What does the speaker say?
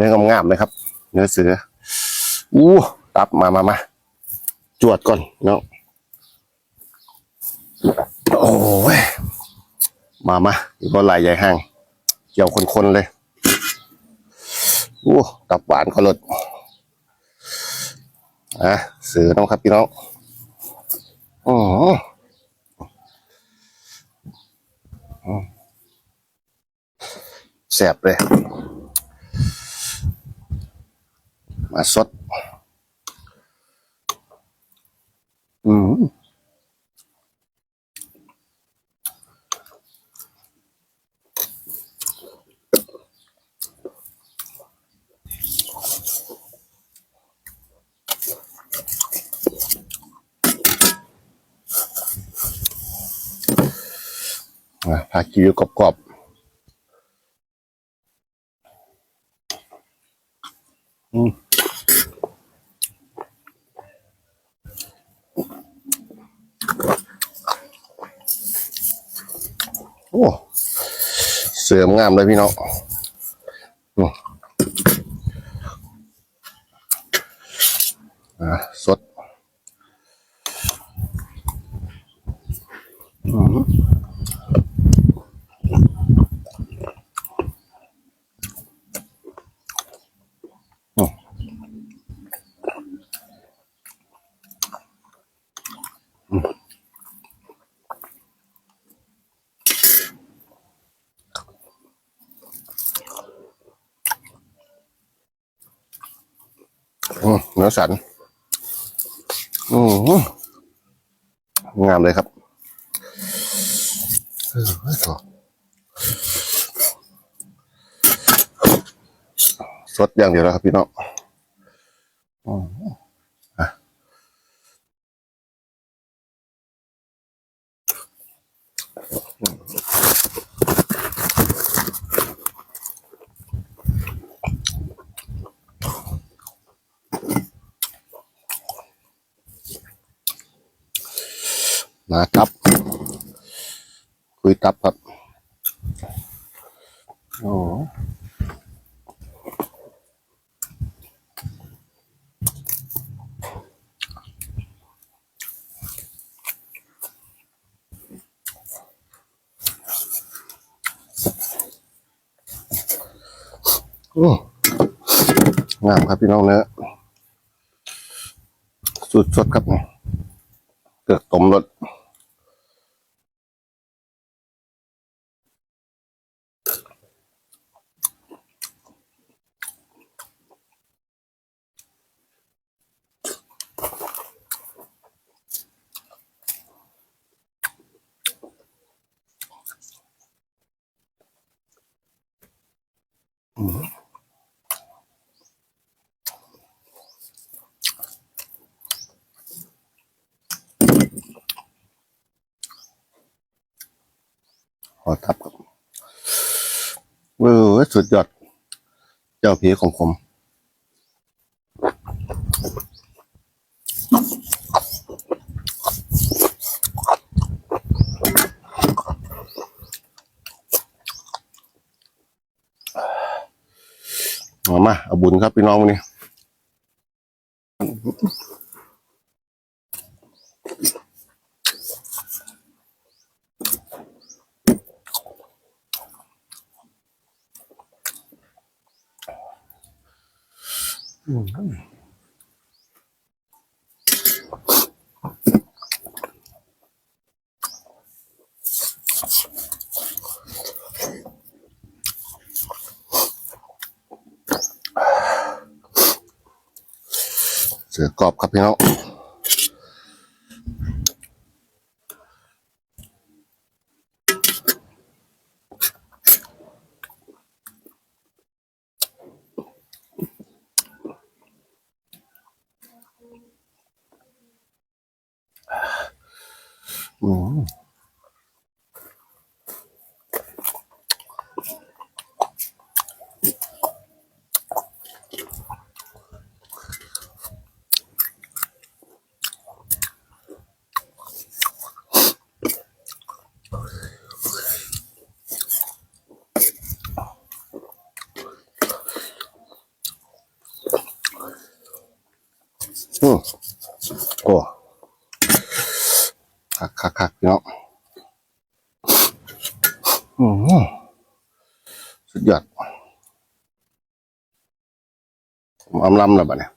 นื้องามๆเลยครับ เนื้อเสืออู้ตับมามามาจวดก่อนเนาะโอ้ยมามาอีกคนลายใหญ่ห้างเกี่ยวคนๆเลยอู้ตับหวานก็ลดอะเสือน้องครับพี่น้องอ๋อแสบเลย มาสด อืมอะพากิวกรอบๆอืม โอ้เสื่อมงามเลยพี่น้องอืมอะสด เนื้อสัน อืมงามเลยครับเออสดอย่างเดียวแล้วครับพี่น้อง มาตับ คุยตับครับ โอ้อืมงามครับพี่น้องเนื้อสุดสดครับเกิดตมรส อทับครับเออสุดยอด เจ้าผีของผมมามา เอาบุญครับพี่น้องวันนี้ เสือกรอบครับพี่น้อง 음. 응. 어. คักคักคักเนาะอืมสุดยอดผมอำลำแล้วบัดเนี่ย